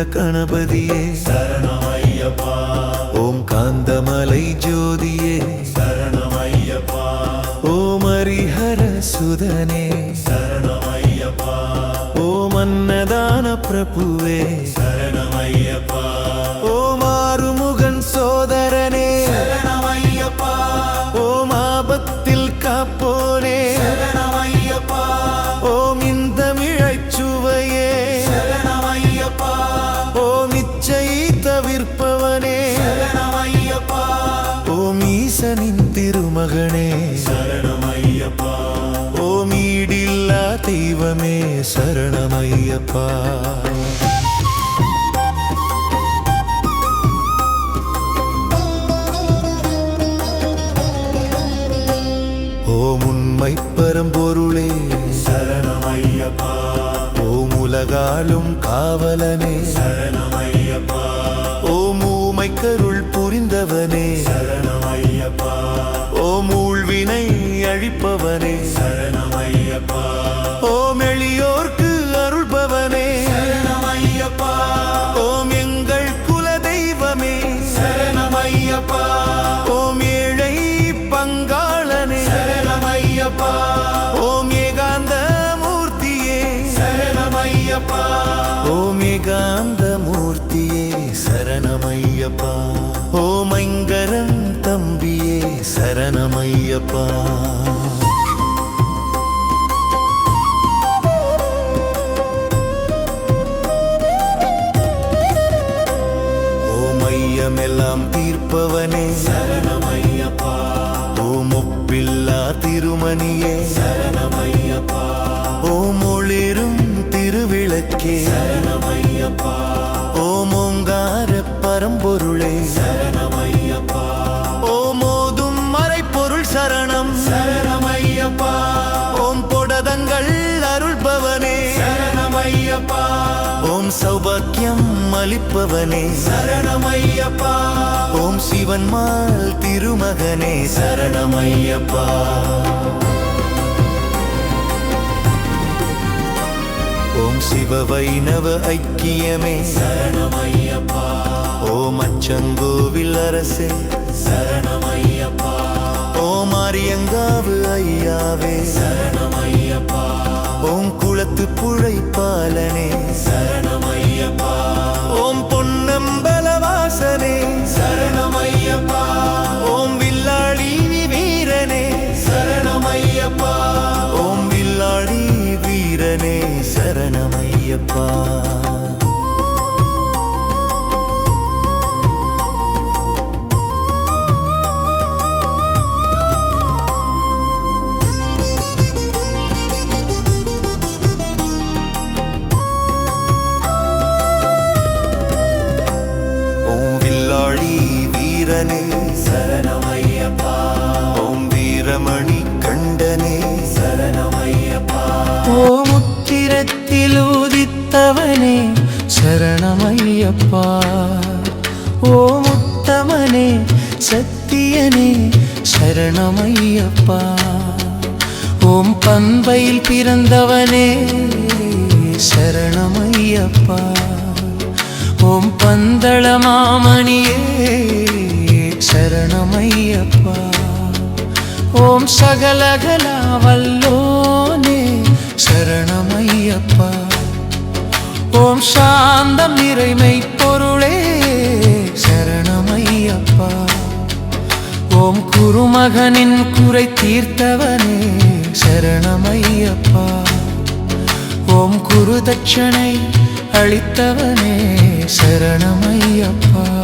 கணபதியே. சரணமையப்பா. ஓம் காந்தமலை ஜோதியே. சரணமையப்பா. ஓம் ஹரிஹர சுதனே. சரணமையப்பா. ஓம் அன்னதான பிரபுவே. சரணமையப்பா. ஈசனின் திருமகனே. சரணமையப்பா. ஓம் ஈடில்லா தெய்வமே சரணமையப்பா. ஓம் உண்மை பரம்பொருளே. சரணமையப்பா. ஓம் உலகாலும் காவலனே. சரணமையப்பா சரணமையப்பா ஓம் ஏகாந்த மூர்த்தியே சரணமையப்பா. ஓம் ஐங்கரன் தம்பியே சரணமையப்பா. ஐயமெல்லாம் தீர்ப்பவனே சரணமையப்பா. ஓம் ஒப்பில்லா திருமணியே சரணமையப்பா. ஓம் ஒளிரும் திருவிளக்கே. ஓம் ஓங்கார பரம்பொருளே. ஓம் ஓதும் மறைப்பொருள் சரணம். ஓம் பொடதங்கள் அருள்பவனே. ஓம் சௌபாக்கியம் அளிப்பவனே. சரணமையப்பா ஓம் சிவன்மால் திருமகனே. சரணமையப்பா ஓம் சிவ வைணவ ஐக்கியமே. சரணமையப்பா ஓம் அச்சங்கோவில் அரசே. சரணமையப்பா ஓம் அரியங்காவு ஐயாவே. சரணமையப்பா ஓம் குளத்து புழைப்பாலனே. சரணமையப்பா ஓம் பொன்னம்பலவாசனே. சரணமையப்பா ஐயப்பா. சத்தியனே சரணமையப்பா. ஓம் பண்பையில் பிறந்தவனே சரணமையப்பா. ஓம் பந்தள மாமணியே சரணமையப்பா. ஓம் சகலகலா வல்லோனே சரணமையப்பா. ஓம் சாந்தம் இறைமை ஓம் குருமகனின் குறை தீர்த்தவனே சரணமையப்பா. ஓம் குரு தட்சணை அளித்தவனே சரணமையப்பா.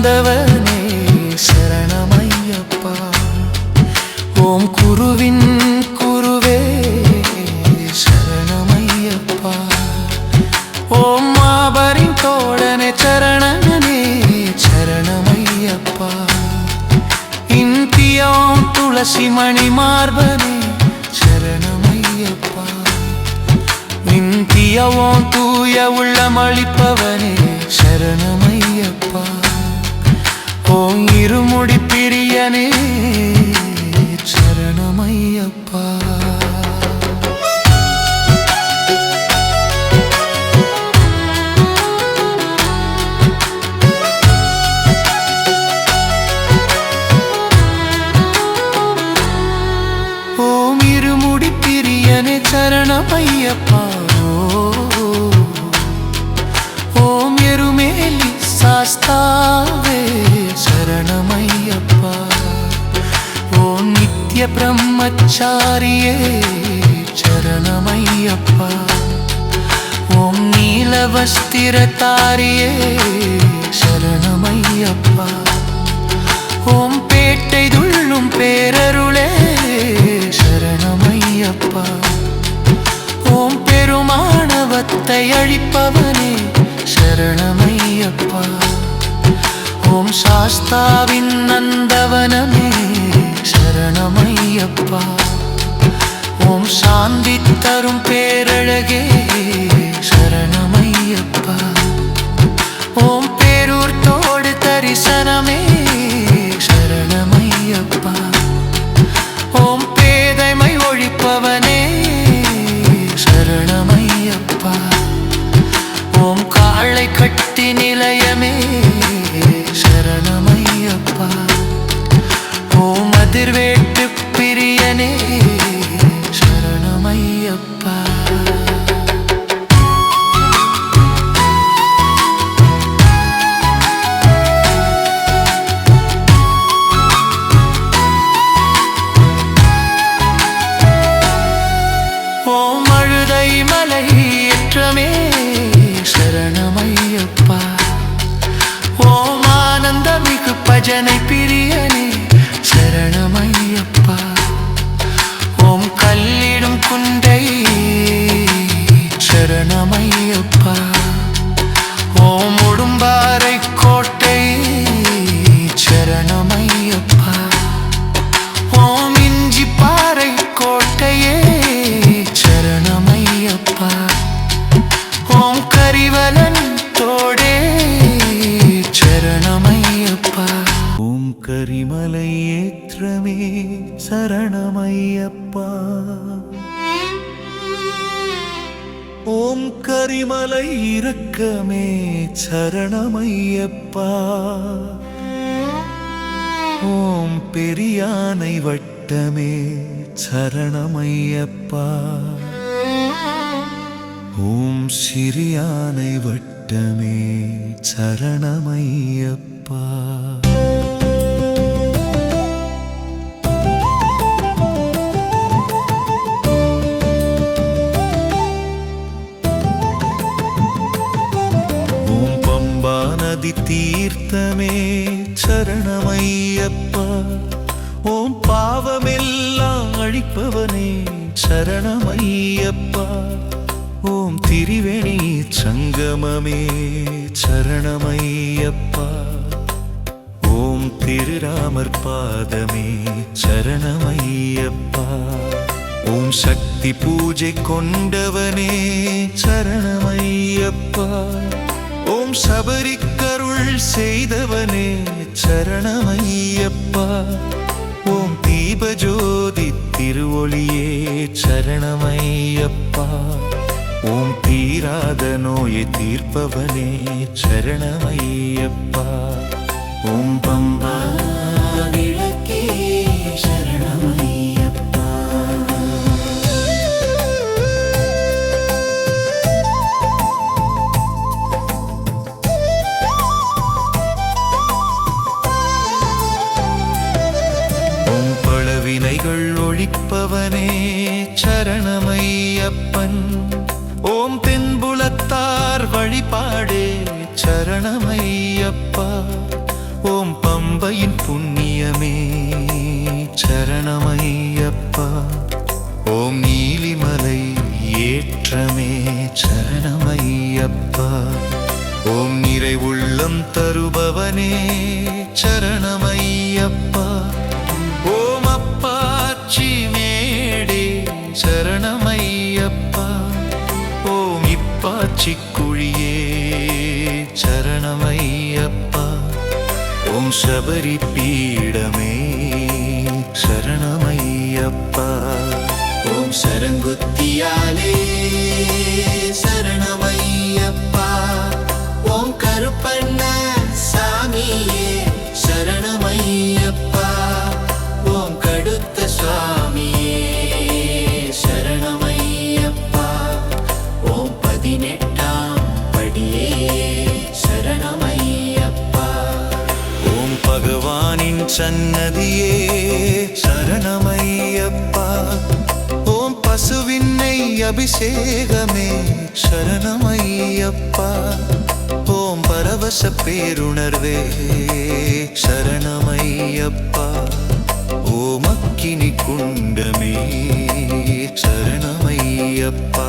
ஆண்டவனே சரணமையப்பா. ஓம் குருவின் குருவே சரணமையப்பா. ஓம் மாபரின் தோழனே சரணனே சரணமையப்பா. இந்தியோம் துளசி மணி மார்பனே சரணமையப்பா. இந்தியவோம் தூய உள்ளமளிப்பவனே சரணமையப்பா. ஓம் இருமுடி பிரியனே சரணமையப்பா. ஓம் இருமுடி பிரியனே சரணமையப்பா. ஓம் எருமேலி சாஸ்தாவே. சரணமையப்பா. ஓம் நித்ய பிரம்மச்சாரியே சரணமையப்பா. ஓம் நீலவஸ்திரதாரியே சரணமையப்பா. ஓம் சாஸ்தாவின் நந்தவனமே சரணமையப்பா. ஓம் சாந்தி மிகு பஜனை பிரியனே சரணமையப்பா. ஓம் கல்லிடும் குண்டை சரணமையப்பா. ஓம் உடும்பாறை கோட்டை சரணமையப்பா. ஓம் இஞ்சி பாறை கோட்டையே சரணமையப்பா. ஓம் கரிவலன் தோடே சரணமையப்பா. ஓம் கரிமலை ஏற்றமே சரணமையப்பா. ஓம் கரிமலை இரக்கமே சரணமையப்பா. ஓம் பெரியானை வட்டமே சரணமையப்பா. ஓம் சிறியானை வட்டமே சரணமையப்பா. தீர்த்தமே சரணமையப்பா. ஓம் பாவமெல்லாம் அழிப்பவனே சரணமையப்பா. ஓம் திரிவேணி சங்கமமே சரணமையப்பா. ஓம் திருராமர் பாதமே சரணமையப்பா. ஓம் சக்தி பூஜை கொண்டவனே சரணமையப்பா. ஓம் அருள் செய்தவனே சரணமையப்பா. ஓம் தீபஜோதி திருவொளியே சரணமையப்பா. ஓம் தீராத நோயை தீர்ப்பவனே சரணமையப்பா. ஓம் பம்பா விளக்கே சரணம் சபரி பீடமே. சரணமையப்பா. ஓம் சரங்குத்தியாலே சரணமையப்பா. ஓம் கருப்பண்ண சாமியே சரணமையப்பா. சன்னதியே சரணமையப்பா. ஓம் பசுவின்னை அபிஷேகமே சரணமையப்பா. ஓம் பரவச பேருணர்வே சரணமையப்பா. ஓம் அக்கினி குண்டமே சரணமையப்பா.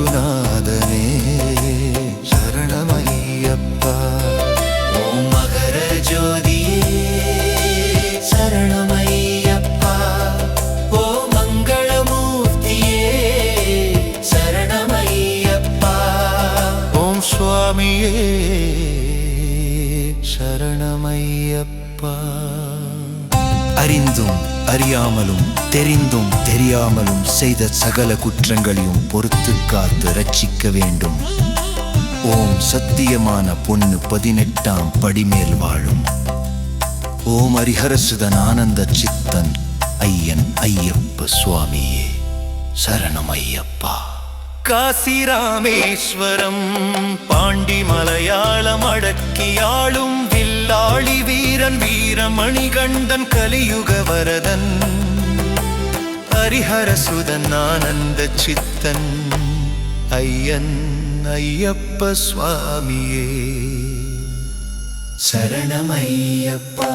യേശുനാഥനേ அறியாமலும் தெரிந்தும் தெரியாமலும் செய்த சகல குற்றங்களையும் பொறுத்து காத்து ரட்சிக்க வேண்டும். ஓம் சத்தியமான பொண்ணு பதினெட்டாம் படிமேல் வாழும். ஓம் ஹரிஹரசுதன் ஆனந்த சித்தன் ஐயன் ஐயப்ப சுவாமியே சரணம் ஐயப்பா காசி ராமேஸ்வரம் பாண்டி மலையாளம் அடக்கியாளும் வில்லாளி வீரன் வீரமணி கண்டன் கலியுக வரதன் ஹரிஹரசுதன் ஆனந்த சித்தன் ஐயன் ஐயப்ப சுவாமியே. சரணமையப்பா